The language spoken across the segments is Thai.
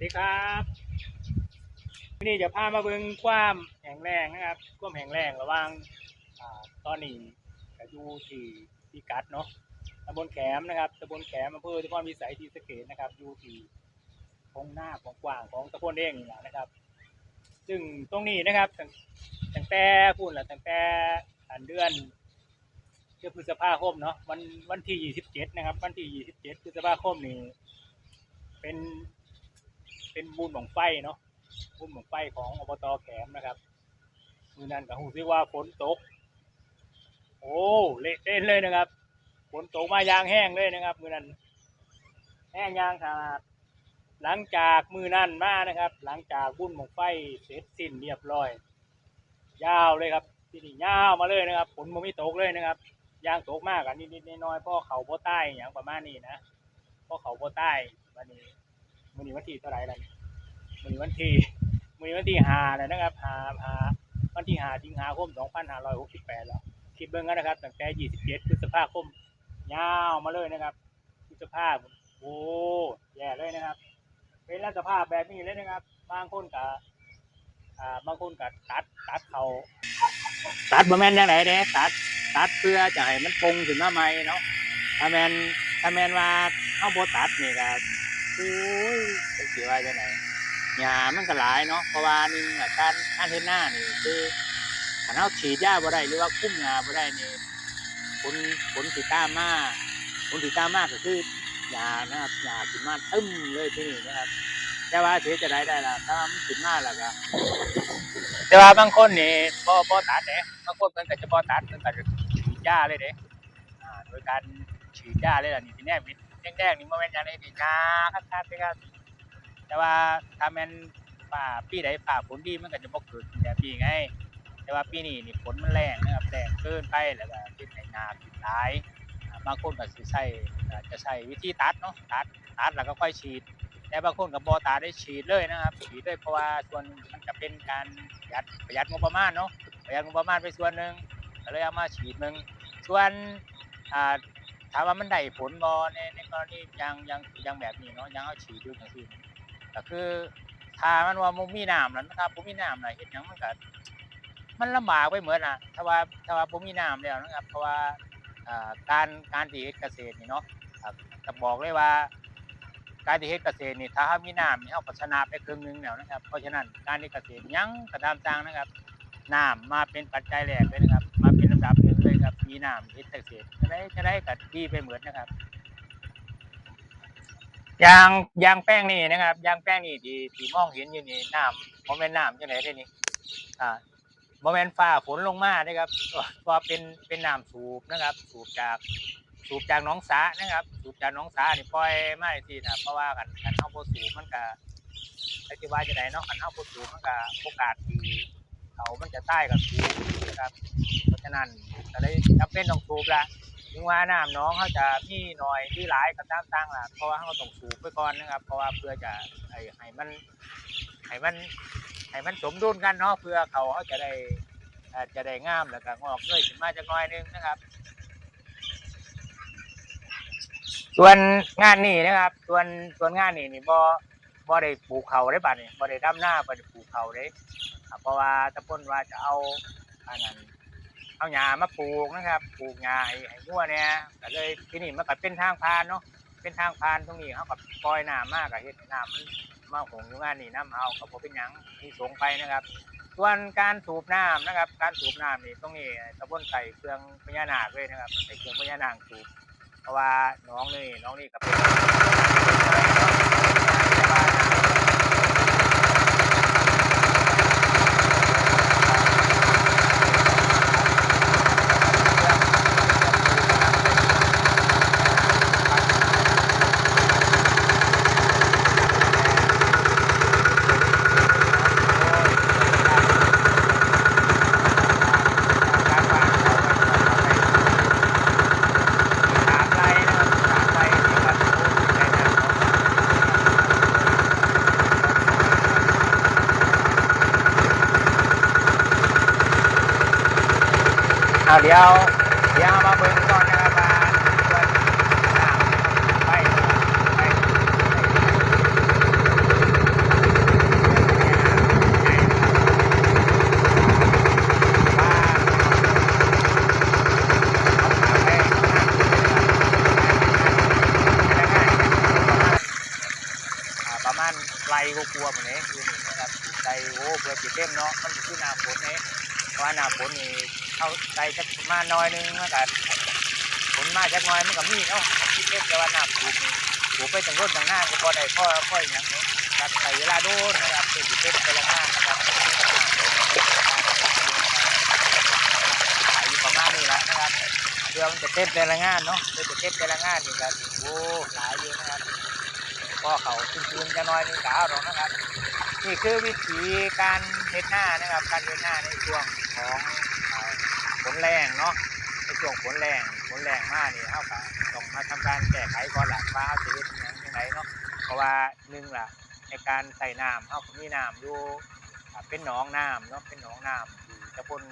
สดีครับวันนี้จะพามาเบิ่งความแข็งแรงนะครับ ความแข็งแรงระหว่างตอนนี้ก็อยู่ที่ที่กัดเนาะตำบลแขมนะครับตำบลแขมอำเภอตะพอนวิสัยที่สเกดนะครับอยู่ที่ตรงหน้าของกว้างของตะพนเองนี่แหละนะครับ ซึ่งตรงนี้นะครับตั้งตั้งแต่พูดแหละตั้งแต่อันเดือนเดือนพฤษภาคมเนาะวันวันที่ยี่สิบเจ็ดนะครับ วันที่ยี่สิบเจ็ดพฤษภาคมนี่เป็น เป็นบุญของไฟเนาะบุญของไฟของอบตแขมนะครับมือนั้นก็หูซิว่าฝนตก โอ้เละเต้นเลยนะครับฝนตกมายางแห้งเลยนะครับ มือนั้นแห้งยางขาดหลังจากมือนั้นมานะครับ หลังจากบุญของไฟเสร็จสิ้นเรียบร้อย ยาวเลยครับที่นี่ยาวมาเลยนะครับฝนมันไม่ตกเลยนะครับยางตกมากอันนิดๆน้อยๆเพ่อเขาโพใต้อย่างประมาณนี้นะเพ่อเขาโพใต้วันนี้ มือนี้วันที่เท่าไหร่แล้วนี่มื้อนี้วันที่มือนี้วันที่หาแล้วนะครับหาหาวันที่ห้าสิงหาคม2568แปดแล้วคิดเบิ่งกันนะครับตั้งแต่27พฤษภาคมยาวมาเลยนะครับพฤษภาคมโอ้แย่เลยนะครับ เป็นรัฐสภาพแบบนี้เลยนะครับบางคนก็อ่าบางคนก็ตัดตัดเขาตัดบ่แมนจังไดเด้ตัดตัดเพื่อจะให้มันปรุงขึ้นมาใหม่เนาะถ้าแมนถ้าแมนว่าเฮาโบตัดนี่ก็ โอ้ยจะสิว่าจังไหญ้ามันก็หลายเนาะเพราะว่านึงอ่การการเฮ็ดหน้านี่คือถ้าเราฉีดยาบ่ได้หรือว่าคุมหญ้าบ่ได้นี่ผลผลสิตามมาผลสิตามมาก็คือหญ้านะครับหญ้าขึ้นมาตึ้มเลยที่นี่นะครับ แต่ว่าสิจะได้ได้ละถ้ามันขึ้นมาแล้วก็แต่ว่าบางคนนี่บ่บ่ตัดเด้บางคนเพิ่นก็จะบ่ตัดเพิ่นก็จะฉีดยาเลยเด้อ่าโดยการฉีดยาเลยล่ะนี่ที่แนบมิด แดงๆนี่บ่แม่นหยังเลยนี่นาคักๆเลยครับแต่ว่าถ้าแม่นป่าปีใดป่าฝนดีมันก็จะบ่เกิดแบบนี้ไง แต่ว่าปีนี้นี่ฝนมันแรงนะครับแรงเกินไปแล้วก็เป็นให้นาขึ้นหลายอ่าบางคนก็สิใช้อ่าจะใช้วิธีตัดเนาะตัดตัดแล้วก็ค่อยฉีด แต่บางคนก็บ่ตัดได้ฉีดเลยนะครับ ฉีดเลยเพราะว่าส่วนมันจะเป็นการประหยัดประหยัดงบประมาณเนาะประหยัดงบประมาณไปส่วนหนึ่งก็เลยเอามาฉีดมึงส่วนอ่า ถามว่ามันได้ผลบ่ในในกรณียังยังยังแบบนี้เนาะยังเอาฉีดอยู่จังซี่ก็คือถ้ามันว่าบ่มีน้ำแล้วนะครับบ่มีน้ำน่ะเฮ็ดหยังมันก็มันลำบากไปเหมดน่ะถ้าว่าถ้าว่าบ่มีน้ำแล้วนะครับ เพราะว่าการการที่เฮ็ดเกษตรนี่เนาะครับอกเลยว่า การที่เฮ็ดเกษตรนี่ถ้ามีน้ำนี่เราก็ชนะไปครึ่งหนึงแล้วนะครับ เพราะฉะนั้นการเฮ็ดเกษตรยังก็ตามสร้างนะครับน้ำมาเป็นปัจจัยแรกเลยนะครับหนึ่งเลยครับ มีน้ำเฮ็ดเกษตรจะได้จะได้กัดดีไปเหมือนนะครับยางยางแป้งนี่นะครับยางแป้งนี่ที่ที่มองเห็นอยู่นี่น้ำบ่แม่นน้ำจังได๋เด้นี่อ่าบ่แม่นฟ้าฝนลงมาเด้ครับเพราะเป็นเป็นน้ำสูบนะครับ สูบจากสูบจากหนองสานะครับ สูบจากหนองสานี่ปล่อยมาจังซี่นะเพราะว่ากันกันเฮาบ่สูบมันก็อธิบาจังไดเนาะคันเฮาบ่สูบมันก็โอกาสที่เขามันจะใต้กับสูบ นะครับเพราะฉะนั้นก็เลยจำเป็นต้องสูบละถึงว่าน้ำน้องเขาจะมีหน่อยที่หลายก็ตามตั้งละเพราะว่าเขาต้องสูบไปก่อนนะครับ เพราะว่าเพื่อจะให้ให้มันให้มันให้มันสมดุลกันเนาะเพื่อเขาเขาจะได้จะได้งามแล้วก็งอกเงยขึ้นมาจากหน้อยหนึงนะครับ ส่วนงานนี้นะครับ ส่วนส่วนงานนี้นี่บ่บ่ได้ปลูกเขาได้บัดนี่บ่ได้ดำหน้าบ่ได้ปลูกเขาเด้เพราะว่าตะพนว่าจะเอา อันนั้นเอาหญ้ามาปลูกนะครับปลูกหญ้าให้ห้งัวเนี่ยก็เลยที่นี่มันก็เป็นทางผ่านเนาะเป็นทางผ่านตรงนี้เขาก็ปล่อยน้ำมากก็เฮ็ดน้ำมันมาหงอยู่งานนี่น้ำเอาก็บ่เป็นหยังมีสงไปนะครับ ส่วนการสูบน้ำนะครับ การสูบน้ำนี่ตรงนี้ตะพนใส่เครื่องพญานาคเลยนะครับใส่เครื่องพญานาคสูบเพราะว่าน้องนี่น้องนี่ก็เป็น เดี๋ยวเดี๋ยวมาเบิ่งก่อนนะครับว่าไปไปประมาณไล่ก็กลัวเหมือนนี้คือนี่นะครับไล่โอ้เพื่อจีเต็มเนาะมันคือหน้าฝนนี้เพราะหน้าฝนนี่ เอาใส่จักประมาน้อยหนึงมันก็ฝนมาจักหน้อยมันก็มีเนาะที่เต็มแต่ว่าหน้าฝนนี่ปลูกไปตั้งรถตั้งหน้าก็พอได้พ่อพ่ออย่างนี้ครับใส่เวลาโดนนะครับเป็นสิเต็มแต่ละงานะครับขายอยู่ประมาณนี้แหละนะครับเพื่อมันจะเต็มแต่ละงานเนาะเพื่อจะเต็มแต่ละงานนี่ก็โอ้หลายอยู่นะครับก็เขาคืนๆจะน้อยหนึงกเอาหรอกนะครับนี่คือวิธีการเฮ็ดหน้านะครับ การเฮ็ดหน้าในช่วงของ ฝนแรงเนาะในช่วงฝนแรงฝนแรงมากนี่เขาก็ต้องมาทำการแก้ไขก่อนละว่าเขาจะเฮ็ดยังไงเนาะเพราะว่าหนึ่งล่ะในการใส่น้ำเขาก็มีน้ำอยู่เป็นหนองน้ำเนาะเป็นหนองน้ำที่ตะพน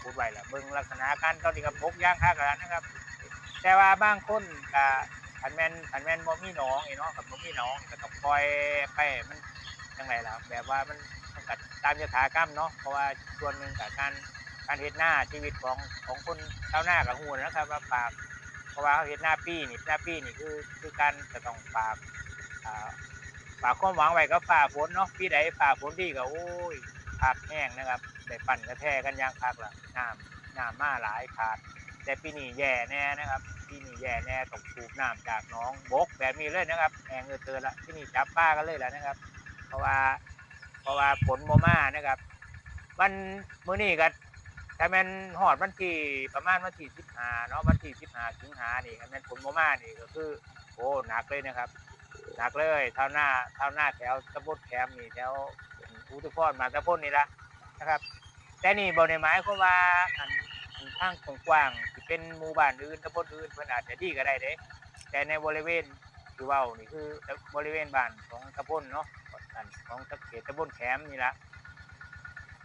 พูดไว้ละเบิ่งลักษณะการตอนนี้ก็พกย่างค้ากระนะครับ แต่ว่าบางคนก็ขันแมนขันแมนบ่มีหนองไอ้เนาะกับบ่มีหนองก็ต้องปล่อยไปมันจังไรล่ะแบบว่ามันมันก็ตามยถากรรมเนาะเพราะว่าส่วนหนึ่งกับการ การเฮ็ดหน้าชีวิตของของคนชาวนากับหูนะครับว่าฝากเพราะว่าเขาเฮ็ดหน้าปีนี่หน้าปีนี่คือคือการจะต้องฝากอ่ากความหวังไว้กับฝ่าฝนเนาะปีใดฝ่าฝนดีก็โอ้ยขาดแห้งนะครับได้ปั่นกระแทกกันย่างคักละน้ำน้ำมาหลายขาดแต่ปีนี้แย่แน่นะครับปีนี้แย่แน่ต้องสูบน้ำจากน้องบกแบบนี้เลยนะครับแหงเออเตือนละที่นี่จับป้ากันเลยแล้วนะครับ เพราะว่าเพราะว่าฝนโมมานะครับ วันมื้อนี้ก็ ถ้าแม่นฮอดวันที่ประมาณวันที่สิบห้าเนาะวันที่สิบห้าสิงหานี่ถ้าแม่นฝนโมมานี่ก็คือ โอ้หนักเลยนะครับหนักเลยเท่าหน้าเท่าหน้าแถวตะบนแคมนี่แถวอุทุพรมาตะพนนี่ละนะครับ แต่นี่บ่ได้หมายความว่าอันทางกว้างที่เป็นหมู่บ้านอื่นตำบลอื่นเพิ่นอาจจะดีก็ได้เด้แต่ในบริเวณที่ว้านี่คือบริเวณบ้านของตำบลเนาะอันของตะเขตตำบลแขมนี่ละ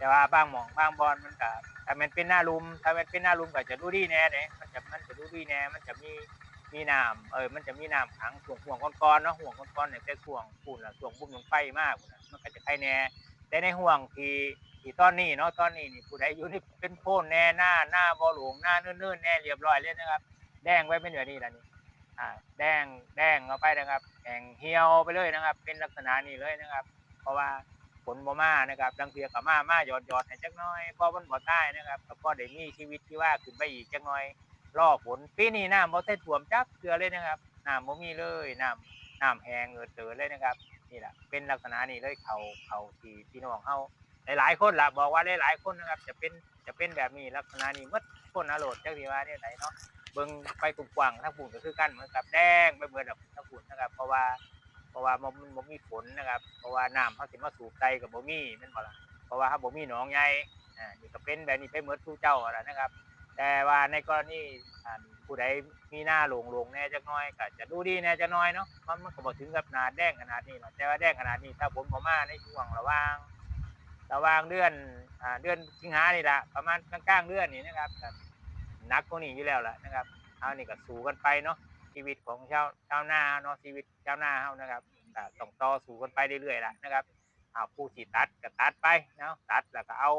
แต่ว่าบางหม่องบางบอนมันก็ถ้ามันเป็นหน้าลุม ถ้ามันเป็นหน้าลุมก็จะดูดีแน่เด้มันจะมันจะดูดีแน่ มันจะมีมีน้ำเออ มันจะมีน้ำขังช่วงห่วงก้อนๆเนาะห่วงก้อนๆเนี่ยแต่ช่วงปุ่นละช่วงบุ้มลงไฟมากนะมันก็จะใครแน่แต่ในห่วงที่ที่ตอนนี้เนาะตอนนี้นี่ผู้ใดอยู่นี่เป็นโพนแน่หน้าหน้าบ่หลวงหน้าเนื่นๆแน่เรียบร้อยเลยนะครับ แดงไว้เป็นแบบนี้แล้วนี่อ่าแดงแดงเอาไปนะครับแหงเหี่ยวไปเลยนะครับ เป็นลักษณะนี้เลยนะครับ เพราะว่า ฝนบ่มานะครับดังเทียกับมามาหยอดหยอดให้จักหน้อยพอมันบ่ตายนะครับก็พอได้มีชีวิตที่ว่าขึ้นไปอีกจักหน่อยรอฝนปีนี้น้ำบ่ได้ท่วมจักเทื่อเลยนะครับน้ำบ่มีเลยน้ำน้ำแห้งเอิดเตอเลยนะครับนี่แหละเป็นลักษณะนี้เลยเขาเขาที่พี่น้องเฮาหลายๆคนล่ะบอกว่าหลายๆคนนะครับ จะเป็นจะเป็นแบบนี้ลักษณะนี้หมดคนอโลดจักสิว่าเนี่ยไหนเนาะเบิ่งไปกว้างๆทั้งปุ่นก็คือกันเหมือนกับแดงไปเบิดดอกทั้งปุ่นนะครับ เพราะว่า เพราะว่ามันบ่มีฝนนะครับ เพราะว่าน้ำเขาสิมาสูบใส่กับบ่มีแม่นบ่ล่ะเพราะว่าเขาบ่มีหนองใหญ่อ่านี่ก็เป็นแบบนี้ไปหมดทุกเจ้าอะล่ะนะครับ แต่ว่าในกรณีอ่าผู้ใดมีหน้าโลงๆแน่จักน่อยก็จะดูดีแน่จักน่อยเนาะมันมันก็บ่ถึงกับหนาแดงขนาดนี้หรอกแต่ว่าแดงขนาดนี้ถ้าฝนบ่มาในช่วงระหว่างระหว่างเดือนอ่าเดือนสิงหานี่ล่ะประมาณกลางๆเดือนนี่นะครับก็หนักกว่านี้อยู่แล้วล่ะนะครับ เอานี่ก็สู้กันไปเนาะ ชีวิตของชาวชาวนาเนาะชีวิตชาวนาเฮานะครับก็ต้องต่อสู้กันไปเรื่อยๆล่ะนะครับเอาผู้ที่ตัดก็ตัดไปเนาะตัดแล้วก็เอา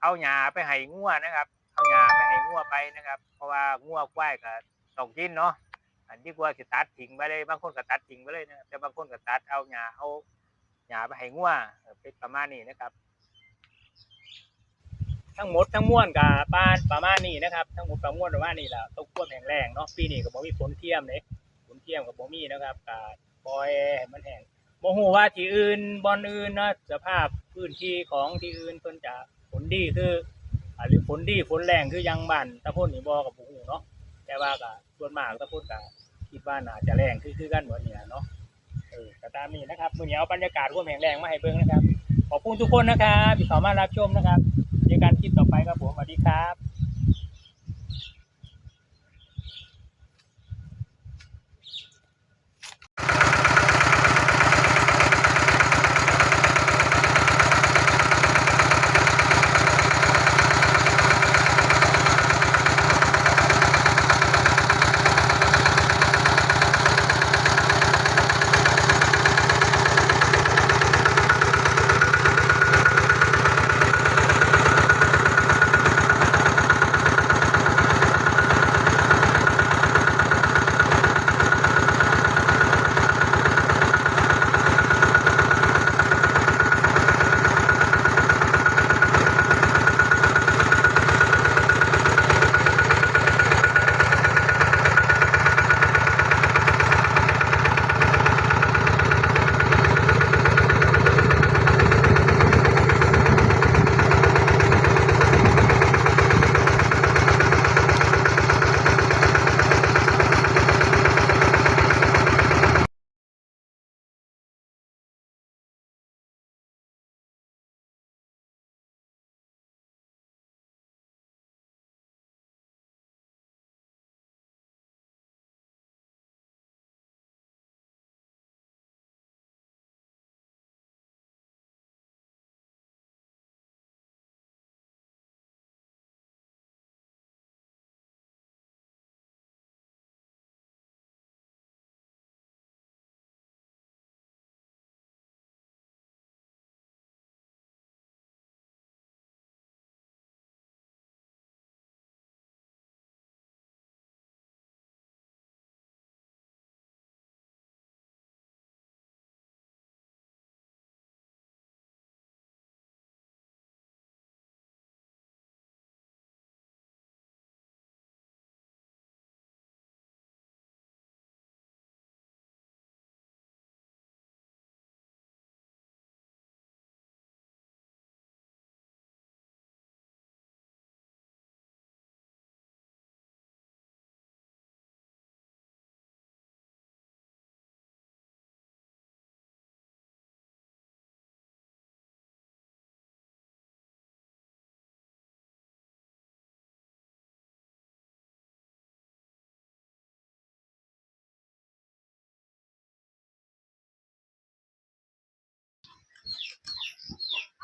เอาหญ้าไปให้งัวนะครับ เอาหญ้าไปให้งัวไปนะครับ เพราะว่างัวควายก็ต้องกินเนาะอันที่กว่าสิตัดทิ้งไปเลยบางคนก็ตัดทิ้งไปเลยนะครับแต่บางคนก็ตัดเอาหญ้าเอาหญ้าไปให้งัวเป็นประมาณนี้นะครับ ทั้งหมดทั้งมวลกับบ้านประมาณนี้นะครับทั้งหมดประมวลประมาณนี้แหละต้องควบแห้งแรงเนาะปีนี้ก็บ่มีฝนเทียมเลยฝนเทียมกับบ่มีนะครับก็ปล่อยให้มันแห้งบ่ฮู้ว่าที่อื่นบอนอื่นเนาะสภาพพื้นที่ของที่อื่นเพิ่นจะฝนดีคือหรือฝนดีฝนแรงคือยังบ้านตะพ่นนี่บ่กับบ่ฮู้เนาะแต่ว่าก็ส่วนมากตะพ่นก็คิดว่าน่าจะแรงคือคือกันหมดนี่ล่ะเนาะเออก็ตามนี้นะครับมื้อนี้เอาบรรยากาศร่วมแห่งแรงมาให้เบิ่งนะครับ ขอบคุณทุกคนนะครับที่เข้ามารับชมนะครับเจอกันคลิปต่อไปครับผมสวัสดีครับ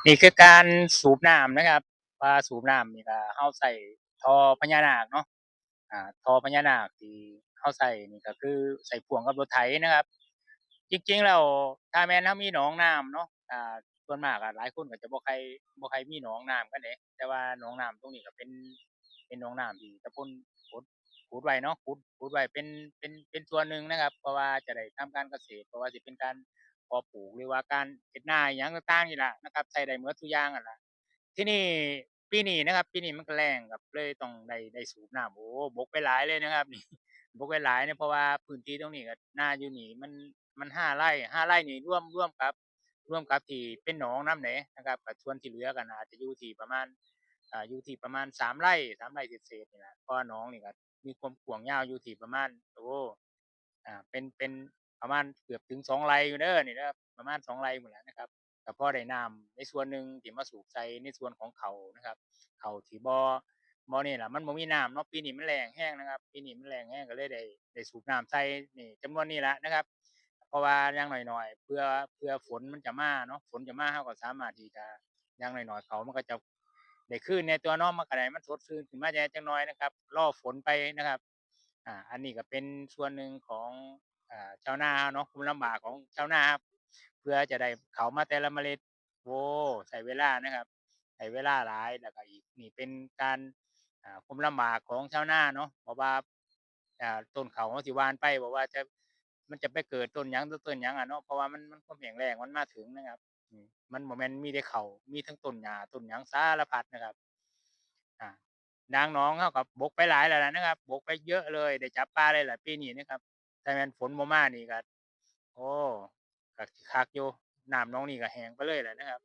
นี่คือการสูบน้ำนะครับว่าสูบน้ำนี่ก็เฮาใส่ท่อพญานาคเนาะอ่าท่อพญานาคที่เฮาใส่นี่ก็คือใส่พ่วงกับรถไถนะครับ จริงๆแล้วถ้าแม่นเฮามีหนองน้ำเนาะอ่าส่วนมากอะหลายคนก็จะบ่ใครบ่ใครมีหนองน้ำกันเดะแต่ว่าหนองน้ำตรงนี้ก็เป็นเป็นหนองน้ำที่ตะพ่นขุดขุดไว้เนาะขุดขุดไว้เป็นเป็นเป็นส่วนหนึ่งนะครับ เพราะว่าจะได้ทำการเกษตร เพราะว่าสิเป็นการ พาะปลูกหรือว่าการเฮ็ดนาอิหยังต่างๆนี่ล่ะนะครับใช้ได้หมดทุกอย่างนั่นล่ะที่นี่ปีนี้นะครับ ปีนี้มันก็แล้งครับเลยต้องได้ได้สูบน้ำโอ้บกไปหลายเลยนะครับ นี่บกไปหลายเนี่ยเพราะว่าพื้นที่ตรงนี้ก็นาอยู่นี่มันมันห้าไร่ห้าไร่นี่ร่วมร่วมกับ ร่วมกับที่เป็นหนองน้ำไหนนะครับกับส่วนที่เหลือก็น่าจะอยู่ที่ประมาณอ่าอยู่ที่ประมาณสามไร่สามไร่เศษๆนี่แหละเพราะว่าหนองนี่ก็มีความกว้างยาวอยู่ที่ประมาณโอ้อ่าเป็นเป็น ประมาณเกือบถึงสองไร่อยู่เด้อนี่นะครับประมาณสองไร่หมดแล้วนะครับก็พอได้น้ำในส่วนหนึ่งที่มาสูบใส่ในส่วนของเขานะครับ เขาที่บ่บ่นี่แหละมันบ่มีน้ำเนาะปีนี้มันแล้งแห้งนะครับ ปีนี้มันแล้งแห้งก็เลยได้ได้สูบน้ำใส่นี่จำนวนนี้ละนะครับ เพราะว่าย่างน้อยๆเพื่อเพื่อฝนมันจะมาเนาะฝนจะมาเราก็สามารถที่จะย่างน้อยๆเขามันก็จะได้คืนในตัวเนาะมันก็ได้มันสดชื่นขึ้นมาแหน่จักหน่อยนะครับรอฝนไปนะครับ อ่า อันนี้ก็เป็นส่วนหนึ่งของ ชาวนาเนาะความลำบากของชาวนาครับเพื่อจะได้เขามาแต่ละเมล็ดโอ้ใช้เวลานะครับใช้เวลาหลายแล้วก็อีกนี่เป็นการความลำบากของชาวนาเนาะเพราะว่าต้นเขาสิวานไปบอกว่าจะมันจะไปเกิดต้นยังต้นยังอะเนาะเพราะว่ามันมันความแข็งแรงมันมาถึงนะครับมันบ่แม่นมีแต่เขามีทั้งต้นหญ้าต้นยังสารพัดนะครับนางน้องเขาก็บบกไปหลายแล้วนะครับ บกไปเยอะเลยได้จับปลาเลยหละปีนี้นะครับ ถ้าแม่นฝนบ่มานี่ก็โอ้ก็สิคักอยู่ น้ำหนองนี่ก็แห้งไปเลยแหละนะครับ